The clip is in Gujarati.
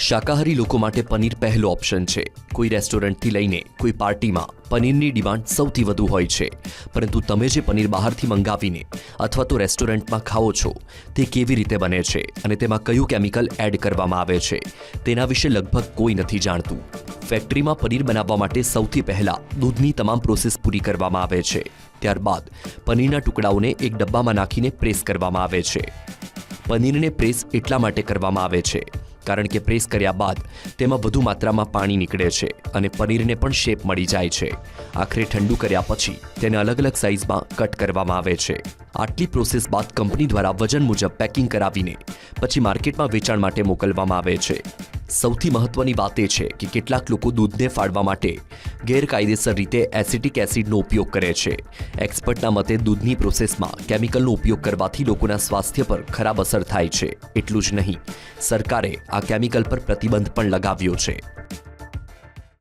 શાકાહારી લોકો માટે પનીર પહેલો ઓપ્શન છે. કોઈ રેસ્ટોરન્ટથી લઈને કોઈ પાર્ટીમાં પનીરની ડિમાન્ડ સૌથી વધુ હોય છે. પરંતુ તમે જે પનીર બહારથી મંગાવીને અથવા તો રેસ્ટોરન્ટમાં ખાઓ છો, તે કેવી રીતે બને છે અને તેમાં કયું કેમિકલ એડ કરવામાં આવે છે, તેના વિશે લગભગ કોઈ નથી જાણતું. ફેક્ટરીમાં પનીર બનાવવા માટે સૌથી પહેલાં દૂધની તમામ પ્રોસેસ પૂરી કરવામાં આવે છે. ત્યારબાદ પનીરના ટુકડાઓને એક ડબ્બામાં નાખીને પ્રેસ કરવામાં આવે છે. પનીરને પ્રેસ એટલા માટે કરવામાં આવે છે કારણ કે પ્રેસ કર્યા બાદ તેમાં વધુ માત્રામાં પાણી નીકળે છે અને પનીરને પણ શેપ મળી જાય છે. આખરે ઠંડુ કર્યા પછી તેને અલગ અલગ સાઇઝમાં કટ કરવામાં આવે છે. આટલી પ્રોસેસ બાદ કંપની દ્વારા વજન મુજબ પેકિંગ કરાવીને પછી માર્કેટમાં વેચાણ માટે મોકલવામાં આવે છે. સૌથી મહત્વની વાત એ છે કે કેટલાક લોકો દૂધને ફાળવા માટે ગેરકાયદેસર રીતે એસિટિક એસિડનો ઉપયોગ કરે છે. એક્સપર્ટના મતે દૂધની પ્રોસેસમાં કેમિકલનો ઉપયોગ કરવાથી લોકોના સ્વાસ્થ્ય પર ખરાબ અસર થાય છે. એટલું જ નહીં, સરકારે આ કેમિકલ પર પ્રતિબંધ પણ લગાવ્યો છે.